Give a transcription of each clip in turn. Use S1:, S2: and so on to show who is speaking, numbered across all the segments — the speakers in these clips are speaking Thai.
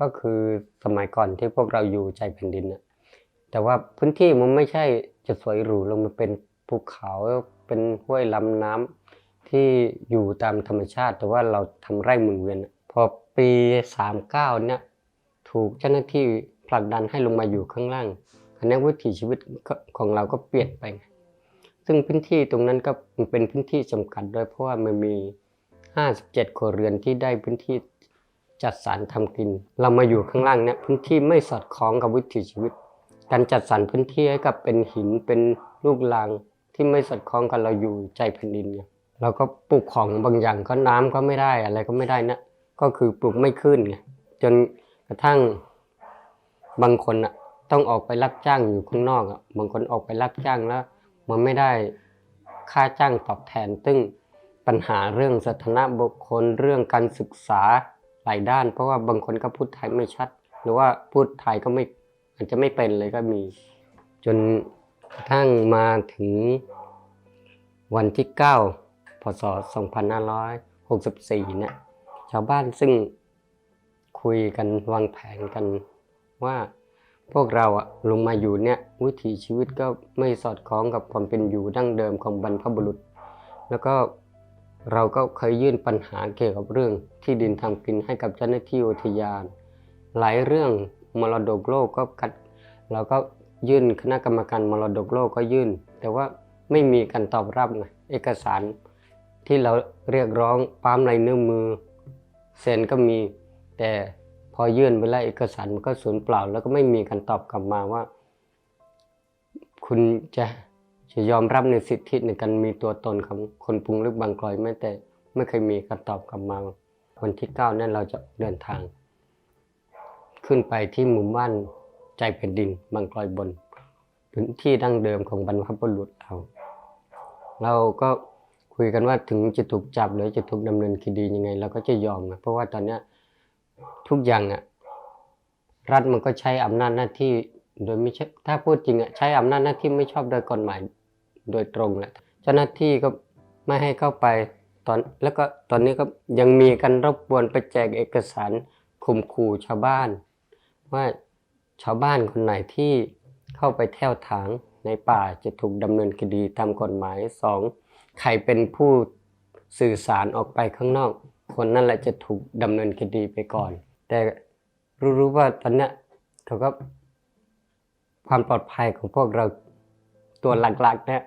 S1: ก็คือสมัยก่อนที่พวกเราอยู่ใจแผ่นดินน่ะแต่ว่าพื้นที่มันไม่ใช่จะสวยหรูลงมันเป็นภูเขาเป็นห้วยลำน้ำที่อยู่ตามธรรมชาติ แต่ว่าเราทำไร่หมุนเวียนพอปีสามเก้าเนี่ยถูกเจ้าหน้าที่ผลักดันให้ลงมาอยู่ข้างล่างอันนวิถีชีวิตของเราก็เปลี่ยนไป ซึ่งพื้นที่ตรงนั้นก็เป็นพื้นที่จำกัดด้วยเพราะว่ามันมี 57ครัวเรือนที่ได้พื้นที่ จัดสรรทำกิน เรามาอยู่ข้างล่างเนี่ยพื้นที่ไม่สอดคล้องกับวิถีชีวิต การจัดสรรพื้นที่ให้กับเป็นหินเป็นลูกรังที่ไม่สอดคล้องกับเราอยู่ใจแผ่นดินไงเราก็ปลูกของบางอย่างก็น้ำก็ไม่ได้อะไรก็ไม่ได้นะก็คือปลูกไม่ขึ้นไงจนกระทั่งบางคนอะต้องออกไปรับจ้างอยู่ข้างนอกอะบางคนออกไปรับจ้างแล้ว มันไม่ได้ค่าจ้างตอบแทนซึ่งปัญหาเรื่องสถานะบุคคลเรื่องการศึกษา ลายด้าน เพราะว่าบางคนก็พูดไทยไม่ชัด หรือว่าพูดไทยก็ไม่อาจจะไม่เป็นเลยก็มี จนกระทั่งมาถึงวันที่ 9 พศ 2564 เนี่ย ชาวบ้านซึ่งคุยกันวางแผนกันว่าพวกเราอะลงมาอยู่เนี่ยวิถีชีวิตก็ไม่สอดคล้องกับความเป็นอยู่ดั้งเดิมของบรรพบุรุษ แล้วก็ เราก็เคยยื่นปัญหาเกี่ยวกับเรื่องที่ดินทำกินให้กับเจ้าหน้าที่อุทยาน หลายเรื่องมรดกโลกก็กัดเราก็ยื่นคณะกรรมการมรดกโลกก็ยื่น แต่ว่าไม่มีการตอบรับไงเอกสารที่เราเรียกร้องปั๊มลายนิ้วมือเซ็นก็มี แต่พอยื่นไปแล้วเอกสารมันก็สูญเปล่า แล้วก็ไม่มีการตอบกลับมาว่า คุณจะ จะยอมรับในสิทธิในการมีตัวตนของคนปรุงลึกบางกลอยแม้แต่ไม่เคยมีการตอบกลับมาวันที่เก้านั่นเราจะเดินทาง ขึ้นไปที่หมู่บ้านใจแผ่นดินบางกลอยบนพื้นที่ดั้งเดิมของบรรพบุรุษเราเราก็คุยกันว่าถึงจะถูกจับหรือจะถูกดำเนินคดียังไงเราก็จะยอมนะเพราะว่าตอนนี้ทุกอย่างอะรัฐมันก็ใช้อำนาจหน้าที่โดยไม่ใช่ถ้าพูดจริงอะใช้อำนาจหน้าที่ไม่ชอบโดยกฎหมาย โดยตรงแหละเจ้าหน้าที่ก็ไม่ให้เข้าไปตอนแล้วก็ตอนนี้ก็ยังมีการรบกวนไปแจกเอกสารข่มขู่ชาวบ้าน ว่าชาวบ้านคนไหนที่เข้าไปแถวถางในป่าจะถูกดำเนินคดีตามกฎหมายสองใครเป็นผู้สื่อสารออกไปข้างนอก คนนั่นแหละจะถูกดำเนินคดีไปก่อน แต่รู้ๆว่าตอนเนี้ยเขาก็ความปลอดภัยของพวกเราตัวหลักๆเนี่ย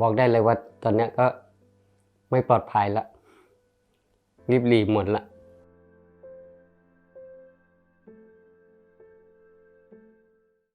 S1: บอกได้เลยว่าตอนนี้ก็ไม่ปลอดภัยละรีบหลีหมดละ